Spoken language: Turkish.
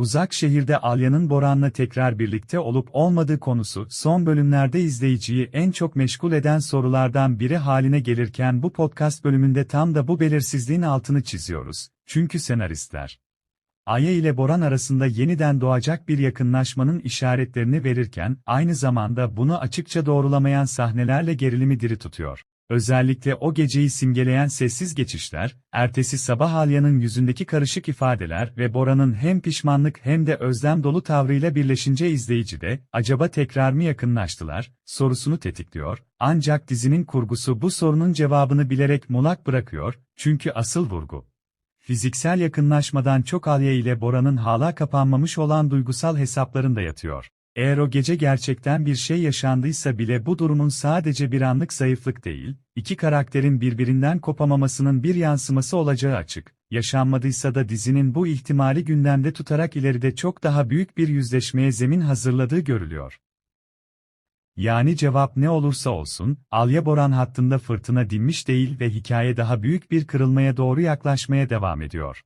Uzak şehirde Alya'nın Boran'la tekrar birlikte olup olmadığı konusu son bölümlerde izleyiciyi en çok meşgul eden sorulardan biri haline gelirken bu podcast bölümünde tam da bu belirsizliğin altını çiziyoruz. Çünkü senaristler Aya ile Boran arasında yeniden doğacak bir yakınlaşmanın işaretlerini verirken, aynı zamanda bunu açıkça doğrulamayan sahnelerle gerilimi diri tutuyor. Özellikle o geceyi simgeleyen sessiz geçişler, ertesi sabah Alya'nın yüzündeki karışık ifadeler ve Bora'nın hem pişmanlık hem de özlem dolu tavrıyla birleşince izleyici de, acaba tekrar mı yakınlaştılar, sorusunu tetikliyor, ancak dizinin kurgusu bu sorunun cevabını bilerek muğlak bırakıyor, çünkü asıl vurgu, fiziksel yakınlaşmadan çok Alya ile Bora'nın hala kapanmamış olan duygusal hesaplarında yatıyor. Eğer o gece gerçekten bir şey yaşandıysa bile bu durumun sadece bir anlık zayıflık değil, iki karakterin birbirinden kopamamasının bir yansıması olacağı açık. Yaşanmadıysa da dizinin bu ihtimali gündemde tutarak ileride çok daha büyük bir yüzleşmeye zemin hazırladığı görülüyor. Yani cevap ne olursa olsun, Alya Boran hattında fırtına dinmiş değil ve hikaye daha büyük bir kırılmaya doğru yaklaşmaya devam ediyor.